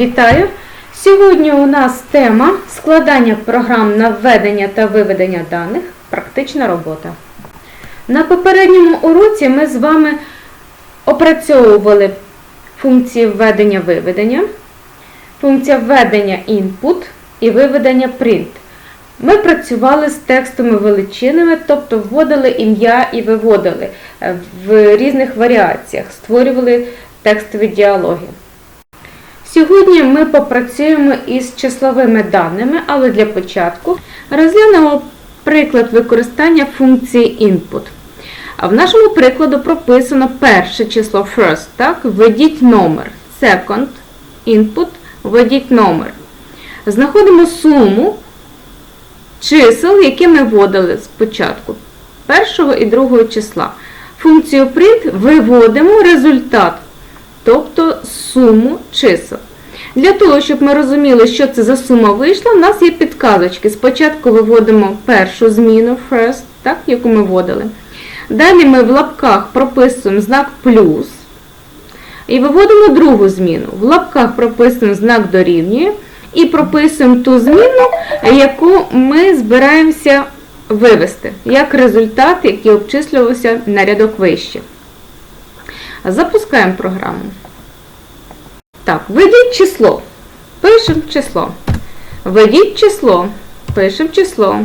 Вітаю! Сьогодні у нас тема складання програм на введення та виведення даних. Практична робота. На попередньому уроці ми з вами опрацьовували функції введення-виведення, функція введення input і виведення print. Ми працювали з текстовими величинами, тобто вводили ім'я і виводили е, в різних варіаціях, створювали текстові діалоги. Сьогодні ми попрацюємо із числовими даними, але для початку розглянемо приклад використання функції input. А в нашому прикладу прописано перше число first, так? Введіть номер. Second input, введіть номер. Знаходимо суму чисел, які ми вводили спочатку першого і другого числа. Функцію print виводимо результат, тобто суму чисел. Для того, щоб ми розуміли, що це за сума вийшла, у нас є підказочки. Спочатку виводимо першу зміну first, так, яку ми вводили. Далі ми в лапках прописуємо знак плюс. І виводимо другу зміну. В лапках прописуємо знак дорівнює. І прописуємо ту зміну, яку ми збираємося вивести, як результат, який обчислювався на рядок вище. Запускаємо програму. Так, введіть число. Пишемо число. Введіть число. Пишемо число.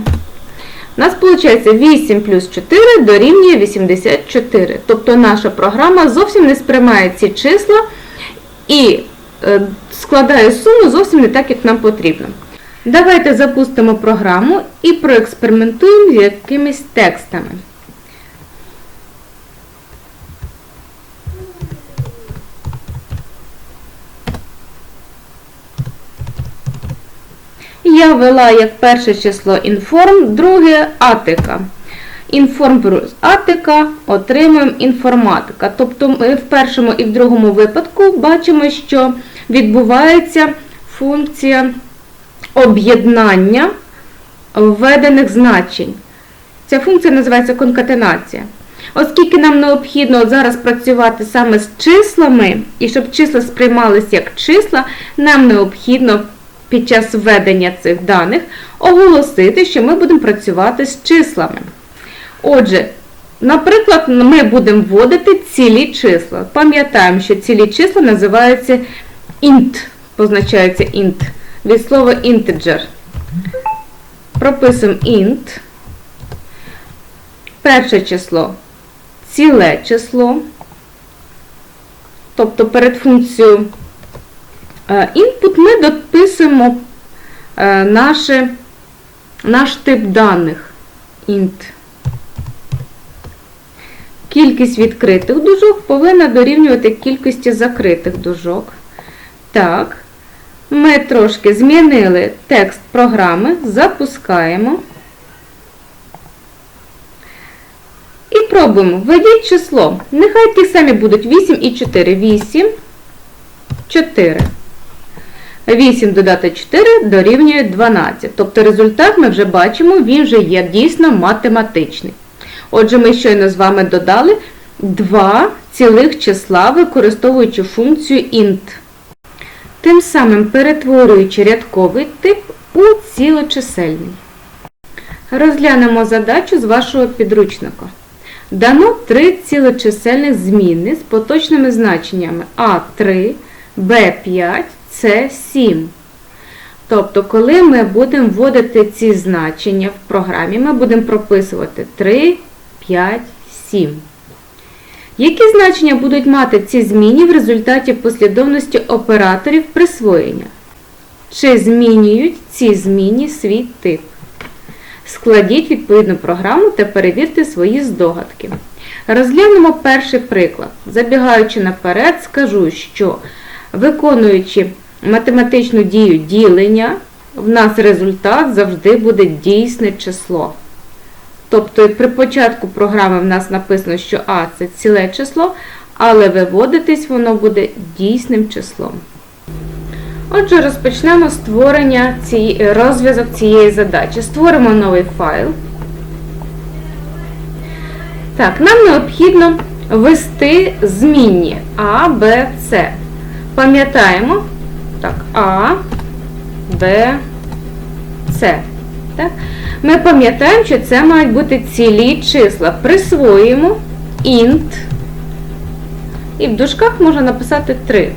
У нас виходить 8 плюс 4 дорівнює 84. Тобто наша програма зовсім не сприймає ці числа і е, складає суму зовсім не так, як нам потрібно. Давайте запустимо програму і проекспериментуємо з якимись текстами. Я ввела як перше число inform, друге атика. Інформ плюс атика отримуємо інформатика. Тобто ми в першому і в другому випадку бачимо, що відбувається функція об'єднання введених значень. Ця функція називається конкатенація. Оскільки нам необхідно зараз працювати саме з числами, і щоб числа сприймалися як числа, нам необхідно під час введення цих даних оголосити, що ми будемо працювати з числами. Отже, наприклад, ми будемо вводити цілі числа. Пам'ятаємо, що цілі числа називаються int, позначається int, від слова integer. Прописуємо int. Перше число ціле число. Тобто перед функцією input ми дописуємо е, наше, наш тип даних int. Кількість відкритих дужок повинна дорівнювати кількості закритих дужок. Так, ми трошки змінили текст програми, запускаємо. І пробуємо. Введіть число. Нехай ті самі будуть 8 і 4. 8, 4. 8 додати 4 дорівнює 12. Тобто результат ми вже бачимо, він вже є дійсно математичний. Отже, ми щойно з вами додали два цілих числа, використовуючи функцію int. Тим самим перетворюючи рядковий тип у цілочисельний. Розглянемо задачу з вашого підручника. Дано три цілочисельних змінни з поточними значеннями А3, Б5, С7. Тобто, коли ми будемо вводити ці значення в програмі, ми будемо прописувати 3, 5, 7. Які значення будуть мати ці зміни в результаті послідовності операторів присвоєння? Чи змінюють ці зміни свій тип? Складіть відповідну програму та перевірте свої здогадки. Розглянемо перший приклад. Забігаючи наперед, скажу, що виконуючи математичну дію ділення, в нас результат завжди буде дійсне число. Тобто при початку програми в нас написано, що А це ціле число, але виводитись воно буде дійсним числом. Отже, розпочнемо створення цієї, розв'язок цієї задачі. Створимо новий файл. Так, нам необхідно ввести змінні А, Б, С. Пам'ятаємо, Так, А, Б, С. Так? Ми пам'ятаємо, що це мають бути цілі числа. Присвоїмо int. І в дужках можна написати 3.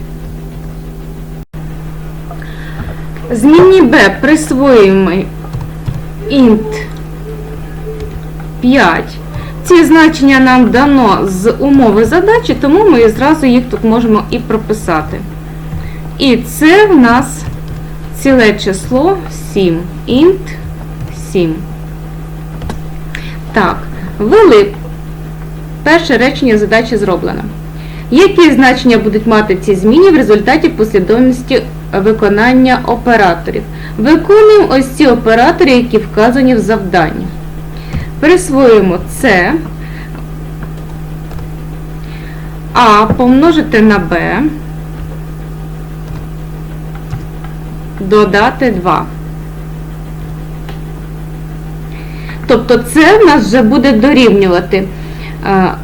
Змінні b присвоїмо int 5. Ці значення нам дано з умови задачі, тому ми зразу їх тут можемо і прописати. І це в нас ціле число 7. int 7. Так, ввели. Перше речення задачі зроблено. Які значення будуть мати ці зміни в результаті послідовності виконання операторів? Виконуємо ось ці оператори, які вказані в завданні. Присвоїмо це А помножити на Б, додати 2. Тобто це в нас вже буде дорівнювати е,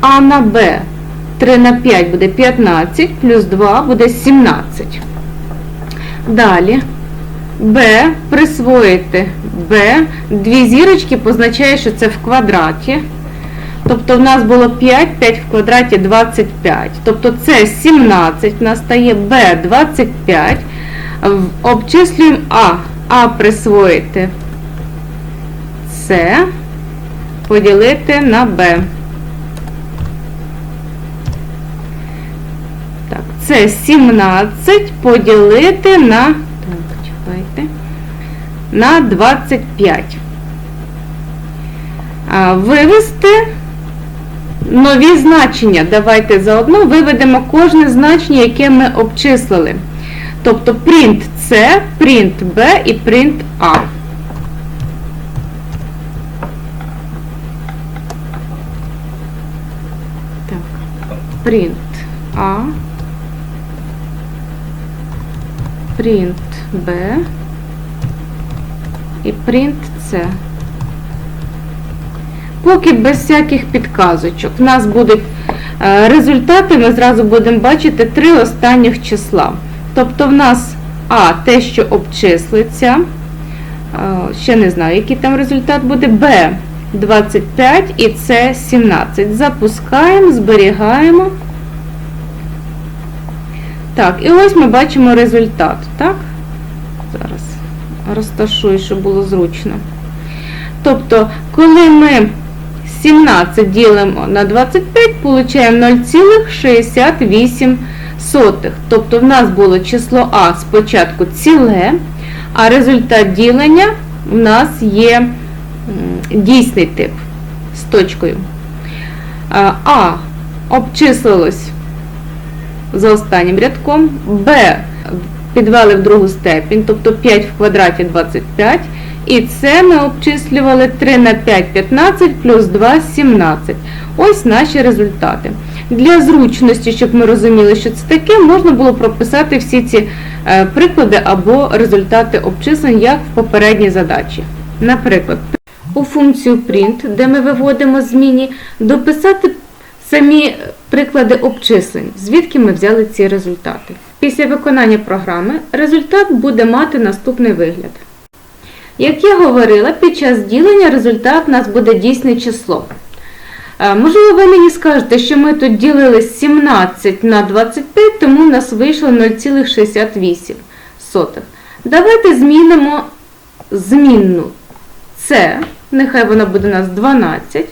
А на Б. 3 на 5 буде 15, плюс 2 буде 17. Далі Б присвоїти Б. Дві зірочки позначає, що це в квадраті. Тобто в нас було 5, 5 в квадраті 25. Тобто це 17, в нас стає Б 25. Обчислюємо А. А присвоїти С, поділити на Б. Так, це 17 поділити на. Так, чекайте. На 25. А, вивести нові значення. Давайте заодно виведемо кожне значення, яке ми обчислили. Тобто print C, print B і print A. Так, print A, print B і print C. Поки без всяких підказочок. У нас будуть е, результати, ми зразу будемо бачити три останніх числа. Тобто в нас А, те, що обчислиться. Е, Ще не знаю, який там результат буде. Б 25 і С 17. Запускаємо, зберігаємо. Так, і ось ми бачимо результат. Так? Зараз розташую, щоб було зручно. Тобто, коли ми 17 ділимо на 25, получаємо 0,68. Тобто в нас було число А спочатку ціле, а результат ділення в нас є дійсний тип з точкою. А А обчислилось за останнім рядком, Б підвели в другу степінь, тобто 5 в квадраті 25. І це ми обчислювали 3 на 5 15 плюс 2 17. Ось наші результати. Для зручності, щоб ми розуміли, що це таке, можна було прописати всі ці е, приклади або результати обчислень, як в попередній задачі. Наприклад, у функцію print, де ми виводимо зміни, дописати самі приклади обчислень, звідки ми взяли ці результати. Після виконання програми результат буде мати наступний вигляд. Як я говорила, під час ділення результат у нас буде дійсне число. Е, Можливо, ви мені скажете, що ми тут ділили 17 на 25, тому у нас вийшло 0,68. Давайте змінимо змінну С, нехай вона буде у нас 12,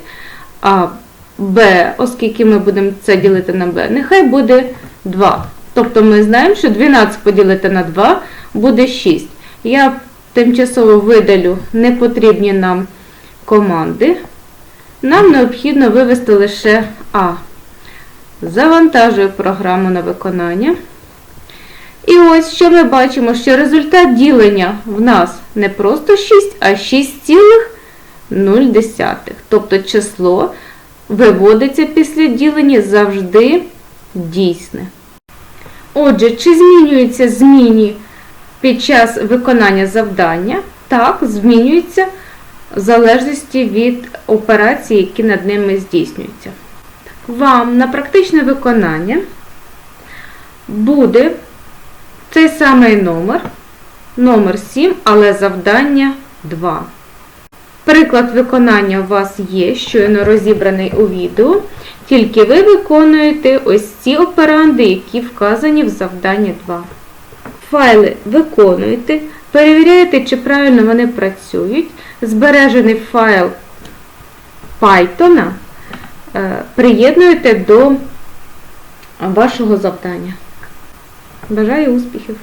а Б, оскільки ми будемо це ділити на Б, нехай буде 2. Тобто ми знаємо, що 12 поділити на 2 буде 6. Я тимчасово видалю непотрібні нам команди. Нам необхідно вивести лише А. Завантажую програму на виконання. І ось що ми бачимо, що результат ділення в нас не просто 6, а 6,0. Тобто число виводиться після ділення завжди дійсне. Отже, чи змінюються зміни під час виконання завдання? Так, змінюються в залежності від операцій, які над ними здійснюються. Вам на практичне виконання буде цей самий номер, номер 7, але завдання 2. Приклад виконання у вас є, щойно розібраний у відео, тільки ви виконуєте ось ці операнди, які вказані в завданні 2. Файли виконуєте, перевіряєте, чи правильно вони працюють. Збережений файл Python е, приєднуєте до вашого завдання. Бажаю успіхів!